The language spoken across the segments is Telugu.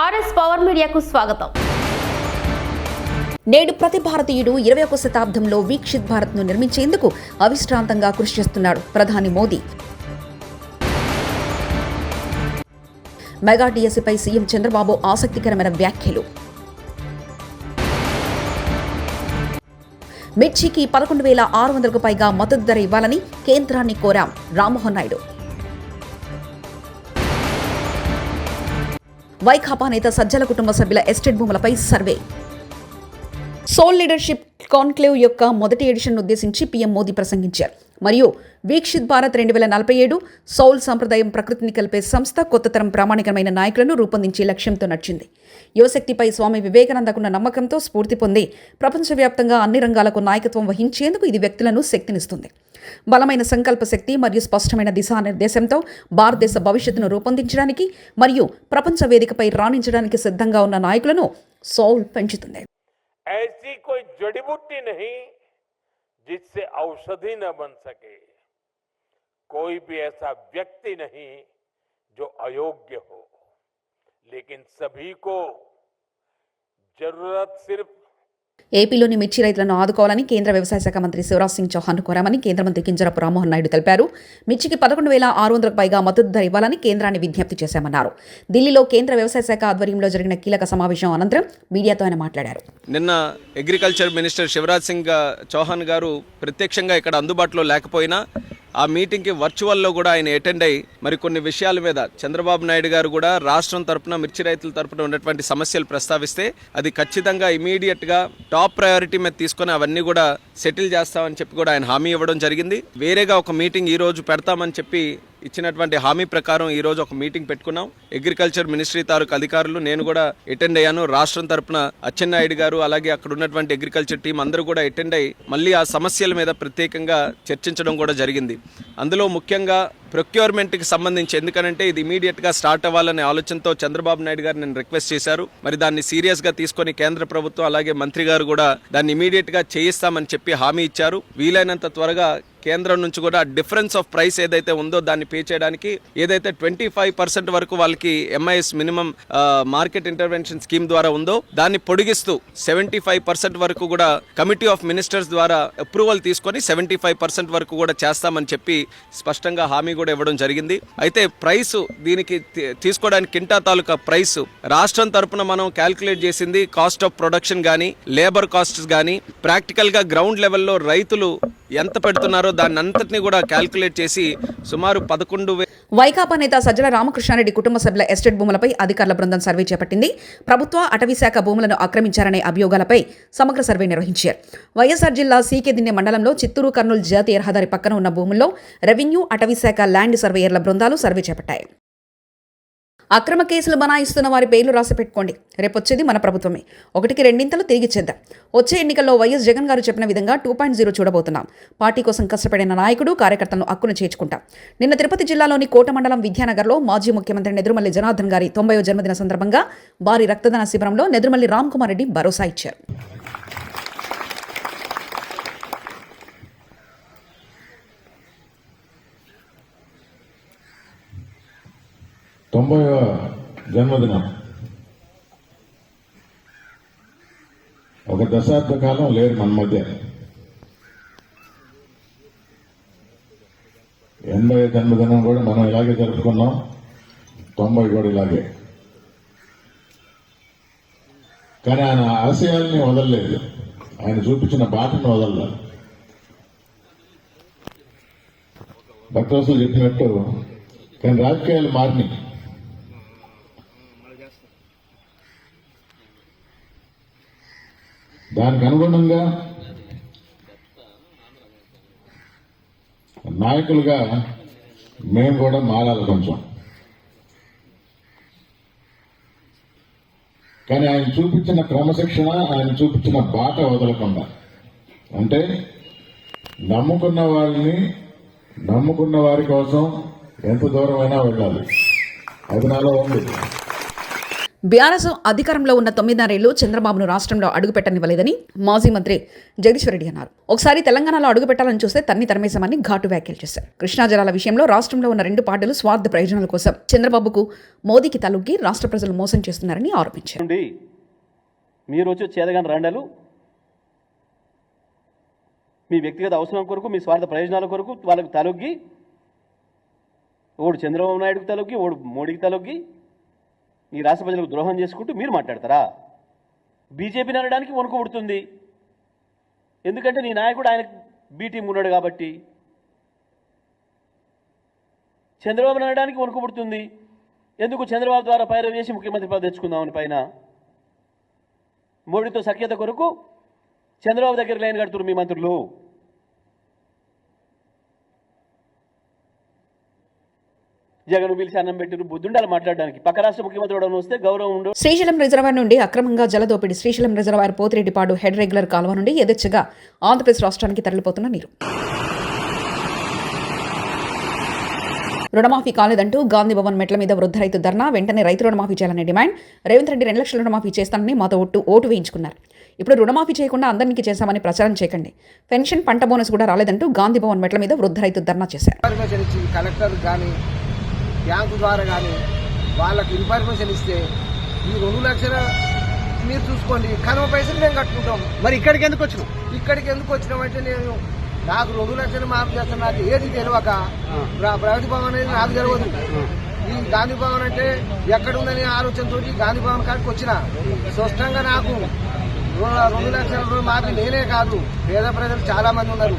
ఆర్ఎస్ పవర్ మీడియాకు స్వాగతం. నేడు ప్రతి భారతీయుడు ఇరవై ఒక శతాబ్దంలో వీక్షిత్ భారత్ను నిర్మించేందుకు అవిశ్రాంతంగా కృషి చేస్తున్నాడు ప్రధాని మోదీ. మెగా డిఎస్సిపై సీఎం చంద్రబాబు ఆసక్తికరమైన వ్యాఖ్యలు. మిర్చికి పదకొండు వేల ఆరు వందలకు పైగా మద్దతు ధర ఇవ్వాలని కేంద్రాన్ని కోరాం రామ్మోహన్ నాయుడు. వైకాపా నేత సజ్జల కుటుంబ సభ్యుల ఎస్టేట్ భూములపై సర్వే. సోల్ లీడర్షిప్ కాన్క్లేవ్ యొక్క మొదటి ఎడిషన్ ఉద్దేశించి పీఎం మోదీ ప్రసంగించారు. మరియు వీక్షిత్ భారత్ రెండు వేల నలభై ఏడు సౌల్ సంప్రదాయం ప్రకృతిని కలిపే సంస్థ కొత్త తరం ప్రామాణికమైన నాయకులను రూపొందించే లక్ష్యంతో నడిచింది. యువశక్తిపై స్వామి వివేకానందకున్న నమ్మకంతో స్ఫూర్తి పొంది ప్రపంచవ్యాప్తంగా అన్ని రంగాలకు నాయకత్వం వహించేందుకు ఇది వ్యక్తులను శక్తినిస్తుంది. బలమైన సంకల్ప శక్తి మరియు స్పష్టమైన దిశానిర్దేశంతో భారతదేశ భవిష్యత్తును రూపొందించడానికి మరియు ప్రపంచ వేదికపై రాణించడానికి సిద్ధంగా ఉన్న నాయకులను సౌల్ పెంచుతుంది. ऐसी कोई जड़ी बूटी नहीं जिससे औषधि न बन सके। कोई भी ऐसा व्यक्ति नहीं जो अयोग्य हो। लेकिन सभी को ज़रूरत सिर्फ़ ఏపీలోని మిర్చి రైతులను ఆదుకోవాలని కేంద్ర వ్యవసాయ శాఖ మంత్రి శివరాజ్ సింగ్ చౌహాన్ కోరామని కేంద్ర మంత్రి కింజరపు రామ్మోహన్ నాయుడు తెలిపారు. మిర్చికి పదకొండు వేల ఆరు వందలకు పైగా మద్దతు ధర ఇవ్వాలని కేంద్రాన్ని విజ్ఞప్తి చేశామన్నారు. ఢిల్లీలో కేంద్ర వ్యవసాయ శాఖ ఆధ్వర్యంలో జరిగిన కీలక సమావేశం అనంతరం మీడియాతో ఆయన మాట్లాడారు. నిన్న అగ్రికల్చర్ మినిస్టర్ శివరాజ్ సింగ్ చౌహాన్ గారు ప్రత్యక్షంగా ఇక్కడ అందుబాటులో లేకపోయినా ఆ మీటింగ్కి వర్చువల్లో కూడా ఆయన అటెండ్ అయ్యి మరి కొన్ని విషయాల మీద చంద్రబాబు నాయుడు గారు కూడా రాష్ట్రం తరపున మిర్చి రైతుల తరపున ఉన్నటువంటి సమస్యలు ప్రస్తావిస్తే అది ఖచ్చితంగా ఇమీడియట్గా టాప్ ప్రయారిటీ మీద తీసుకొని అవన్నీ కూడా సెటిల్ చేస్తామని చెప్పి కూడా ఆయన హామీ ఇవ్వడం జరిగింది. వేరేగా ఒక మీటింగ్ ఈ రోజు పెడతామని చెప్పి ఇచ్చినటువంటి హామీ ప్రకారం ఈరోజు ఒక మీటింగ్ పెట్టుకున్నాం. అగ్రికల్చర్ మినిస్ట్రీ తాలూకు అధికారులు నేను కూడా అటెండ్ అయ్యాను. రాష్ట్రం తరపున అచ్చెన్నాయుడు గారు అలాగే అక్కడ ఉన్నటువంటి అగ్రికల్చర్ టీం అందరూ కూడా అటెండ్ అయ్యి మళ్ళీ ఆ సమస్యల మీద ప్రత్యేకంగా చర్చించడం కూడా జరిగింది. అందులో ముఖ్యంగా ప్రొక్యూర్మెంట్కి సంబంధించి ఎందుకనంటే ఇది ఇమీడియట్గా స్టార్ట్ అవ్వాలనే ఆలోచనతో చంద్రబాబు నాయుడు గారు నేను రిక్వెస్ట్ చేశారు. మరి దాన్ని సీరియస్గా తీసుకొని కేంద్ర ప్రభుత్వం అలాగే మంత్రి గారు కూడా దాన్ని ఇమీడియట్గా చేయిస్తామని చెప్పి హామీ ఇచ్చారు. వీలైనంత త్వరగా కేంద్రం నుంచి కూడా డిఫరెన్స్ ఆఫ్ ప్రైస్ ఏదైతే ఉందో దాన్ని పే చేయడానికి ఏదైతే ట్వంటీ ఫైవ్ పర్సెంట్ వరకు వాళ్ళకి MIS minimum market intervention scheme ద్వారా ఉందో దాన్ని పొడిగిస్తూ సెవెంటీ ఫైవ్ పర్సెంట్ వరకు కూడా కమిటీ ఆఫ్ మినిస్టర్స్ ద్వారా అప్రూవల్ తీసుకొని సెవెంటీ ఫైవ్ పర్సెంట్ వరకు కూడా చేస్తామని చెప్పి స్పష్టంగా హామీ కూడా ఇవ్వడం జరిగింది. అయితే ప్రైస్ దీనికి తీ- తీసుకోవడానికి కింటా తాలూకా ప్రైస్ రాష్ట్రం తరపున మనం క్యాల్కులేట్ చేసింది కాస్ట్ ఆఫ్ ప్రొడక్షన్ కానీ లేబర్ కాస్ట్స్ కానీ ప్రాక్టికల్గా గ్రౌండ్ లెవెల్లో రైతులు ఎంత పెడుతున్నారో దాన్ని అంతటిని కూడా క్యాల్కులేట్ చేసి సుమారు పదకొండు వైకాపా నేత సజ్జల రామకృష్ణారెడ్డి కుటుంబ సభ్యుల ఎస్టేట్ భూములపై అధికారుల బృందం సర్వే చేపట్టింది. ప్రభుత్వ అటవీ శాఖ భూములను ఆక్రమించారనే అభియోగాలపై సమగ్ర సర్వే నిర్వహించారు. వైఎస్ఆర్ జిల్లా సీకెదిన్నె మండలంలో చిత్తూరు కర్నూలు జాతీయ రహదారి పక్కన ఉన్న భూముల్లో రెవెన్యూ అటవీ శాఖ ల్యాండ్ సర్వేయర్ల బృందాలు సర్వే చేపట్టాయి. అక్రమ కేసులు బనాయిస్తున్న వారి పేర్లు రాసి పెట్టుకోండి. రేపొచ్చేది మన ప్రభుత్వమే. ఒకటికి రెండింతలు తిరిగిచ్చేద్దాం వచ్చే ఎన్నికల్లో వైఎస్ జగన్ గారు చెప్పిన విధంగా టూ పాయింట్ జీరో చూడబోతున్నాం. పార్టీ కోసం కష్టపడిన నాయకుడు కార్యకర్తలను అక్కును చేర్చుకుంటాం. నిన్న తిరుపతి జిల్లాలోని కోట మండలం విద్యానగర్లో మాజీ ముఖ్యమంత్రి నెదురుమల్లి జనార్దన్ గారి తొంభై జన్మదిన సందర్భంగా భారీ రక్తదాన శిబిరంలో నెదురుమల్లి రామ్ కుమార్ రెడ్డి భరోసా ఇచ్చారు. తొంభై జన్మదినం. ఒక దశాబ్ద కాలం లేరు మన మధ్య. ఎనభై జన్మదినం కూడా మనం ఇలాగే జరుపుకున్నాం. తొంభై కూడా ఇలాగే. కానీ ఆయన ఆశయాల్ని వదలలేదు. ఆయన చూపించిన బాటను వదలలేదు. భక్తవసులు చెప్పినట్టు కానీ రాజకీయాలు మారినాయి. దానికి అనుగుణంగా నాయకులుగా మేము కూడా మారాలి కొంచెం. కానీ ఆయన చూపించిన క్రమశిక్షణ ఆయన చూపించిన బాట వదలకుండా. అంటే నమ్ముకున్న వారిని నమ్ముకున్న వారి కోసం ఎంత దూరమైనా వెళ్ళాలి. అది నాలో ఉంది. బీఆర్ఎస్ అధికారంలో ఉన్న తొమ్మిదిన్నరేళ్ళు చంద్రబాబును రాష్ట్రంలో అడుగుపెట్టనివ్వలేదని మాజీ మంత్రి జగదీశ్వర్ రెడ్డి అన్నారు. ఒకసారి తెలంగాణలో అడుగుపెట్టాలని చూస్తే తన్ని తరమేశామని ఘాటు వ్యాఖ్యలు చేశారు. కృష్ణా జలాల విషయంలో రాష్ట్రంలో ఉన్న రెండు పార్టీలు స్వార్థ ప్రయోజనాల కోసం చంద్రబాబుకు మోదీకి తలొగ్గి రాష్ట్ర ప్రజలు మోసం చేస్తున్నారని ఆరోపించారు. మీరు వచ్చి చేదగాని మీ వ్యక్తిగత అవసరం కొరకు మీ స్వార్థ ప్రయోజనాల కొరకు వాళ్ళకు తలొగ్గి ఓడు చంద్రబాబు నాయుడుకి తలొగ్గి ఓడు మోడీకి తలొగ్గి ఈ రాష్ట్ర ప్రజలకు ద్రోహం చేసుకుంటూ మీరు మాట్లాడతారా? బీజేపీని అనడానికి వణుకు పుడుతుంది. ఎందుకంటే నీ నాయకుడు ఆయన బీటీం ఉన్నాడు కాబట్టి. చంద్రబాబు అనడానికి వణుకు పుడుతుంది. ఎందుకు చంద్రబాబు ద్వారా పైరవి చేసి ముఖ్యమంత్రి పదవి తెచ్చుకుందామని పైన? మోడీతో సఖ్యత కొరకు చంద్రబాబు దగ్గర లైన్ కడుతున్నారు మీ మంత్రులు. జగన్ పిలిచి అన్నం పెట్టిరు బుద్ధుండాలి మాట్లాడడానికి. పక్క రాష్ట్ర ముఖ్యమంత్రి వస్తే గౌరవం ఉండు. శ్రీశైలం రిజర్వాయర్ నుండి అక్రమంగా జలదోపిడి Srisailam reservoir Pothireddypadu head regulator కాలువ నుండి యథేచ్ఛగా ఆంధ్రప్రదేశ్ రాష్ట్రానికి తరలిపోతున్న నీరు. రుణమాఫీ కాలేదంటూ గాంధీ భవన్ మెట్ల మీద వృద్ధ రైతు ధర్నా వెంటనే రైతు రుణమాఫీ చేయాలనే డిమాండ్. రేవంత్ రెడ్డి రెండు లక్షల రుణమాఫీ చేస్తానని మాతో ఒట్టు ఓటు వేయించుకున్నారు. ఇప్పుడు రుణమాఫీ చేయకుండా అందరికీ చేశామని ప్రచారం చేయకండి. పెన్షన్ పంట బోనస్ కూడా రాలేదంటూ గాంధీ భవన్ మెట్ల మీద వృద్ధ రైతు ధర్నా చేశారు. కలెక్టర్ బ్యాంకు ద్వారా కానీ వాళ్ళకి ఇన్ఫర్మేషన్ ఇస్తే ఈ రెండు లక్షల మీరు చూసుకోండి. కనుమ పైసలు మేము కట్టుకుంటాం. మరి ఇక్కడికి ఎందుకు వచ్చినావు? ఇక్కడికి ఎందుకు వచ్చినామంటే నేను నాకు రెండు లక్షలు మాఫీ చేస్తాను. నాకు ఏది తెలియక ప్ర- ప్రగతి భవన్ అనేది నాకు తెలియదు. ఈ గాంధీ భవన్ అంటే ఎక్కడ ఉందని ఆలోచనతో గాంధీ భవన్ కాడికి వచ్చిన స్పష్టంగా నాకు రెండు లక్షల రుణమాఫీ నేనే కాదు. పేద ప్రజలు చాలా మంది ఉన్నారు.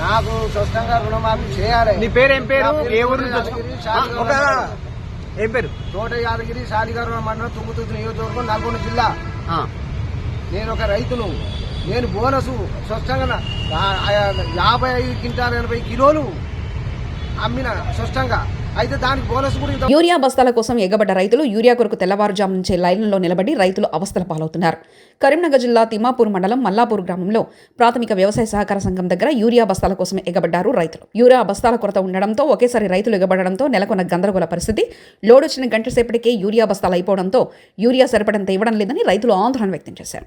నాకు స్పష్టంగా రుణమాఫీ చేయాలి. నీ పేరు ఏం పేరు? ఏ ఊరు. ఏం పేరు? తోట యాదగిరి శాలిగారు మండలం తుంగుతుర్తి నియోజకవర్గం నల్గొండ జిల్లా. నేను ఒక రైతును. నేను బోనసు స్పష్టంగా ఆ- యాభై ఐదు క్వింటాల్ ఎనభై కిలోలు అమ్మిన స్పష్టంగా. అయితే దానికి బోనస్ కూడా యూరియా బస్తాల కోసం ఎగబడ్డ రైతులు యూరియా కొరకు తెల్లవారుజాము నుంచే లైన్లలో నిలబడి రైతులు అవస్థల పాలవుతున్నారు. కరీంనగర్ జిల్లా తిమ్మాపూర్ మండలం మల్లాపూర్ గ్రామంలో ప్రాథమిక వ్యవసాయ సహకార సంఘం దగ్గర యూరియా బస్తాల కోసం ఎగబడ్డారు రైతులు. యూరియా బస్తాల కొరత ఉండడంతో ఒకేసారి రైతులు ఎగబడడంతో నెలకొన్న గందరగోళ పరిస్థితి. లోడ్ వచ్చిన గంట సేపటికే యూరియా బస్తాలు అయిపోవడంతో యూరియా సరిపడంత ఇవ్వడం లేదని రైతులు ఆందోళన వ్యక్తం చేశారు.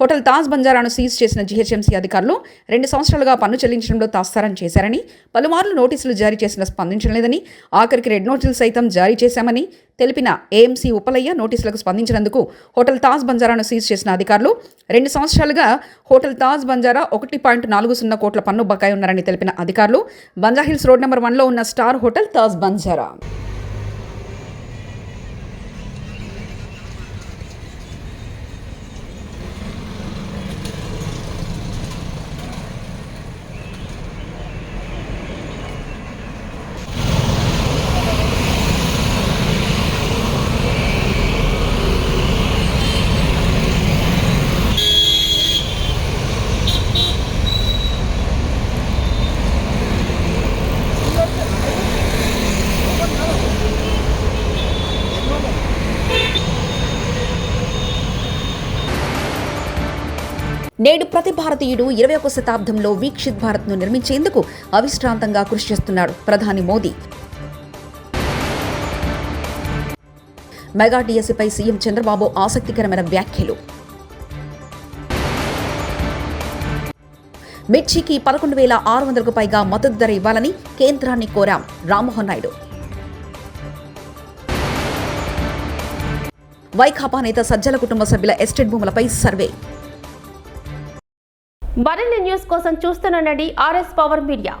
హోటల్ తాజ్ బంజారాను సీజ్ చేసిన జీహెచ్ఎంసీ అధికారులు రెండు సంవత్సరాలుగా పన్ను చెల్లించడంలో తాస్తారం చేశారని పలుమార్లు నోటీసులు జారీ చేసిన స్పందించలేదని ఆఖరికి రెడ్ నోటీసులు సైతం జారీ చేశామని తెలిపిన ఏఎంసీ ఉపలయ్య నోటీసులకు స్పందించినందుకు హోటల్ తాజ్ బంజారాను సీజ్ చేసిన అధికారులు రెండు సంవత్సరాలుగా హోటల్ తాజ్ బంజారా ఒకటి పాయింట్ నాలుగు సున్నా కోట్ల పన్ను బకాయి ఉన్నారని తెలిపిన అధికారులు బంజాహిల్స్ రోడ్ నెంబర్ వన్లో ఉన్న స్టార్ హోటల్ తాజ్ బంజారా. నేడు ప్రతి భారతీయుడు ఇరవై ఒక శతాబ్దంలో వీక్షిత్ భారత్ను నిర్మించేందుకు అవిశ్రాంతంగా కృషి చేస్తున్నాడు ప్రధాని మోదీ. మెగా డిఎస్సిపై సీఎం చంద్రబాబు ఆసక్తికరమైన వ్యాఖ్యలు. మిర్చికి పదకొండు వేల ఆరు వందలకు పైగా మద్దతు ధర ఇవ్వాలని కేంద్రాన్ని కోరాం రామ్మోహన్ నాయుడు. వైకాపా నేత సజ్జల కుటుంబ సభ్యుల ఎస్టేట్ భూములపై సర్వే. మరిన్ని న్యూస్ కోసం చూస్తుండండి ఆర్ఎస్ పవర్ మీడియా.